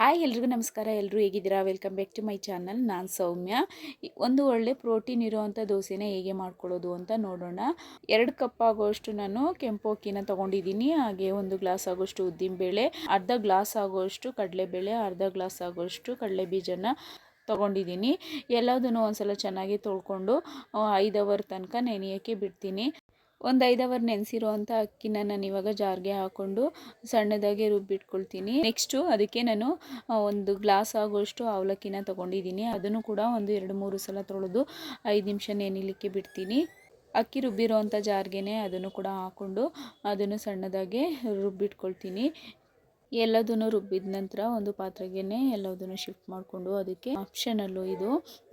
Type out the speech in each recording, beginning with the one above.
Hi ಎಲ್ರಿಗೂ ನಮಸ್ಕಾರ. ಎಲ್ಲರೂ ಹೇಗಿದ್ದೀರಾ? Welcome back to my channel ನಾನು ಸೌಮ್ಯ. ಒಂದು ಒಳ್ಳೆ ಪ್ರೋಟೀನ್ ಇರೋವಂಥ ದೋಸೆನ ಹೇಗೆ ಮಾಡ್ಕೊಳ್ಳೋದು ಅಂತ ನೋಡೋಣ. ಎರಡು ಕಪ್ ಆಗೋಷ್ಟು ನಾನು ಕೆಂಪು ಅಕ್ಕಿನ ತೊಗೊಂಡಿದ್ದೀನಿ. ಹಾಗೆ ಒಂದು ಗ್ಲಾಸ್ ಆಗೋಷ್ಟು ಉದ್ದಿನಬೇಳೆ, ಅರ್ಧ ಗ್ಲಾಸ್ ಆಗೋಷ್ಟು ಕಡಲೆಬೇಳೆ, ಅರ್ಧ ಗ್ಲಾಸ್ ಆಗೋಷ್ಟು ಕಡಲೆ ಬೀಜನ ತೊಗೊಂಡಿದ್ದೀನಿ. ಎಲ್ಲದನ್ನು ಒಂದ್ಸಲ ಚೆನ್ನಾಗಿ ತೊಳ್ಕೊಂಡು ಐದು ಅವರ್ ತನಕ ನೆನೆಯೋಕ್ಕೆ ಬಿಡ್ತೀನಿ. ಒಂದು ಐದು ಅವರ್ ನೆನೆಸಿರೋ ಅಂಥ ಅಕ್ಕಿನ ನಾನು ಇವಾಗ ಜಾರ್ಗೆ ಹಾಕ್ಕೊಂಡು ಸಣ್ಣದಾಗಿ ರುಬ್ಬಿಟ್ಕೊಳ್ತೀನಿ. ನೆಕ್ಸ್ಟು ಅದಕ್ಕೆ ನಾನು ಒಂದು ಗ್ಲಾಸ್ ಆಗೋಷ್ಟು ಅವಲಕ್ಕಿನ ತೊಗೊಂಡಿದ್ದೀನಿ. ಅದನ್ನು ಕೂಡ ಒಂದು ಎರಡು ಮೂರು ಸಲ ತೊಳೆದು ಐದು ನಿಮಿಷ ನೆನಿಲಿಕ್ಕೆ ಬಿಡ್ತೀನಿ. ಅಕ್ಕಿ ರುಬ್ಬಿರೋ ಅಂಥ ಅದನ್ನು ಕೂಡ ಹಾಕ್ಕೊಂಡು ಅದನ್ನು ಸಣ್ಣದಾಗಿ ರುಬ್ಬಿಟ್ಕೊಳ್ತೀನಿ. ಎಲ್ಲದನ್ನು ರುಬ್ಬಿದ ನಂತರ ಒಂದು ಪಾತ್ರೆಗೆ ಎಲ್ಲದನ್ನು ಶಿಫ್ಟ್ ಮಾಡಿಕೊಂಡು ಅದಕ್ಕೆ ಆಪ್ಷನಲ್ಲು ಇದು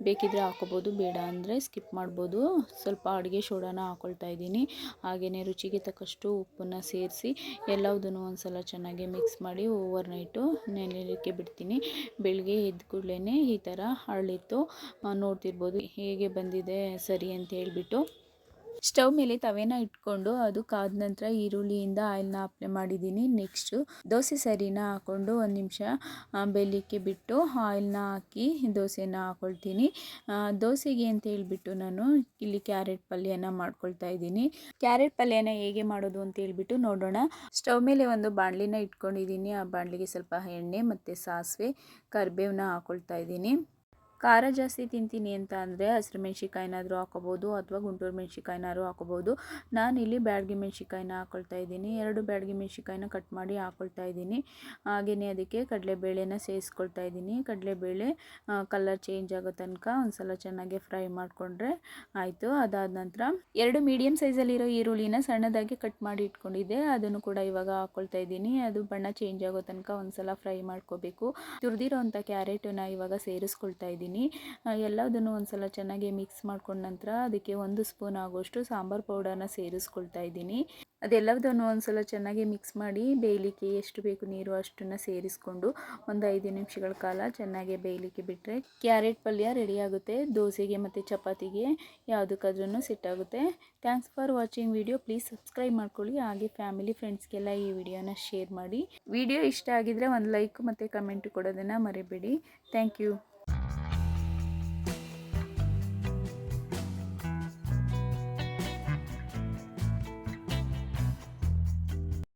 ಬೇಕಿದ್ರೆ ಹಾಕೋಬೋದು ಬೇಡ ಅಂದರೆ ಸ್ಕಿಪ್ ಮಾಡ್ಬೋದು. ಸ್ವಲ್ಪ ಅಡುಗೆ ಸೋಡಾನ ಹಾಕೊಳ್ತಾ ಇದ್ದೀನಿ. ಹಾಗೆಯೇ ರುಚಿಗೆ ತಕ್ಕಷ್ಟು ಉಪ್ಪನ್ನು ಸೇರಿಸಿ ಎಲ್ಲದನ್ನು ಒಂದು ಸಲ ಚೆನ್ನಾಗಿ ಮಿಕ್ಸ್ ಮಾಡಿ ಓವರ್ ನೈಟು ನೆನೆಯಲಿಕ್ಕೆ ಬಿಡ್ತೀನಿ. ಬೆಳಗ್ಗೆ ಎದ್ದ ಕೂಡಲೇ ಈ ಥರ ಅರಳಿತ್ತು, ನೋಡ್ತಿರ್ಬೋದು ಹೇಗೆ ಬಂದಿದೆ ಸರಿ ಅಂತ ಹೇಳಿಬಿಟ್ಟು. ಸ್ಟವ್ ಮೇಲೆ ತವೆನ ಇಟ್ಕೊಂಡು ಅದು ಕಾದ ನಂತರ ಈರುಳ್ಳಿಯಿಂದ ಆಯಿಲ್ನ ಅಪ್ಲೈ ಮಾಡಿದ್ದೀನಿ. ನೆಕ್ಸ್ಟು ದೋಸೆ ಸರಿನ ಹಾಕ್ಕೊಂಡು ಒಂದು ನಿಮಿಷ ಬೆಲ್ಲಿಕ್ಕೆ ಬಿಟ್ಟು ಆಯಿಲ್ನ ಹಾಕಿ ದೋಸೆನ ಹಾಕ್ಕೊಳ್ತೀನಿ ದೋಸೆಗೆ ಅಂತ ಹೇಳಿಬಿಟ್ಟು ನಾನು ಇಲ್ಲಿ ಕ್ಯಾರೆಟ್ ಪಲ್ಯನ ಮಾಡ್ಕೊಳ್ತಾ ಇದ್ದೀನಿ. ಕ್ಯಾರೆಟ್ ಪಲ್ಯನ ಹೇಗೆ ಮಾಡೋದು ಅಂತ ಹೇಳ್ಬಿಟ್ಟು ನೋಡೋಣ. ಸ್ಟವ್ ಮೇಲೆ ಒಂದು ಬಾಣಲಿನ ಇಟ್ಕೊಂಡಿದ್ದೀನಿ. ಆ ಬಾಣಲಿಗೆ ಸ್ವಲ್ಪ ಎಣ್ಣೆ ಮತ್ತು ಸಾಸಿವೆ ಕರಿಬೇವನ್ನ ಹಾಕ್ಕೊಳ್ತಾ ಇದ್ದೀನಿ. ಖಾರ ಜಾಸ್ತಿ ತಿಂತೀನಿ ಅಂತ ಅಂದರೆ ಹಸಿರು ಮೆಣ್ಸಿಕಾಯಿನಾದರೂ ಹಾಕೋಬೋದು ಅಥವಾ ಗುಂಟೂರು ಮೆಣ್ಸಿಕಾಯಿನಾದ್ರು ಹಾಕೋಬೋದು. ನಾನಿಲ್ಲಿ ಬ್ಯಾಡಗಿ ಮೆಣ್ಸಿಕಾಯಿನ ಹಾಕ್ಕೊಳ್ತಾ ಇದ್ದೀನಿ. ಎರಡು ಬ್ಯಾಡಗಿ ಮೆಣ್ಸಿಕಾಯಿನ ಕಟ್ ಮಾಡಿ ಹಾಕ್ಕೊಳ್ತಾ ಇದ್ದೀನಿ. ಹಾಗೆಯೇ ಅದಕ್ಕೆ ಕಡಲೆಬೇಳೆನ ಸೇರಿಸ್ಕೊಳ್ತಾ ಇದ್ದೀನಿ. ಕಡಲೆಬೇಳೆ ಕಲರ್ ಚೇಂಜ್ ಆಗೋ ತನಕ ಒಂದ್ಸಲ ಚೆನ್ನಾಗಿ ಫ್ರೈ ಮಾಡಿಕೊಂಡ್ರೆ ಆಯಿತು. ಅದಾದ ನಂತರ ಎರಡು ಮೀಡಿಯಮ್ ಸೈಜಲ್ಲಿರೋ ಈರುಳ್ಳಿನ ಸಣ್ಣದಾಗಿ ಕಟ್ ಮಾಡಿ ಇಟ್ಕೊಂಡಿದ್ದೆ. ಅದನ್ನು ಕೂಡ ಇವಾಗ ಹಾಕ್ಕೊಳ್ತಾ ಇದ್ದೀನಿ. ಅದು ಬಣ್ಣ ಚೇಂಜ್ ಆಗೋ ತನಕ ಒಂದ್ಸಲ ಫ್ರೈ ಮಾಡ್ಕೋಬೇಕು. ತುರಿದಿರೋ ಅಂಥ ಕ್ಯಾರೆಟನ್ನ ಇವಾಗ ಸೇರಿಸ್ಕೊಳ್ತಾ ಇದ್ದೀನಿ. ಇದ್ದೀನಿ ಎಲ್ಲದನ್ನು ಒಂದು ಸಲ ಚೆನ್ನಾಗಿ ಮಿಕ್ಸ್ ಮಾಡ್ಕೊಂಡ ನಂತರ ಅದಕ್ಕೆ ಒಂದು ಸ್ಪೂನ್ ಆಗೋಷ್ಟು ಸಾಂಬಾರು ಪೌಡರ್ನ ಸೇರಿಸ್ಕೊಳ್ತಾ ಇದ್ದೀನಿ. ಅದೆಲ್ಲದನ್ನು ಒಂದ್ಸಲ ಚೆನ್ನಾಗಿ ಮಿಕ್ಸ್ ಮಾಡಿ ಬೇಯಲಿಕ್ಕೆ ಎಷ್ಟು ಬೇಕು ನೀರು ಅಷ್ಟನ್ನು ಸೇರಿಸ್ಕೊಂಡು ಒಂದು ಐದು ನಿಮಿಷಗಳ ಕಾಲ ಚೆನ್ನಾಗಿ ಬೇಯಲಿಕ್ಕೆ ಬಿಟ್ಟರೆ ಕ್ಯಾರೆಟ್ ಪಲ್ಯ ರೆಡಿ ಆಗುತ್ತೆ. ದೋಸೆಗೆ ಮತ್ತು ಚಪಾತಿಗೆ ಯಾವುದಕ್ಕಾದ್ರೂ ಸೆಟ್ ಆಗುತ್ತೆ. Thanks for watching video please subscribe ಮಾಡ್ಕೊಳ್ಳಿ. ಹಾಗೆ ಫ್ಯಾಮಿಲಿ ಫ್ರೆಂಡ್ಸ್ಗೆಲ್ಲ ಈ ವಿಡಿಯೋನ ಶೇರ್ ಮಾಡಿ. ವಿಡಿಯೋ ಇಷ್ಟ ಆಗಿದ್ರೆ ಒಂದು ಲೈಕ್ ಮತ್ತು ಕಮೆಂಟ್ ಕೊಡೋದನ್ನು ಮರಿಬೇಡಿ. Thank you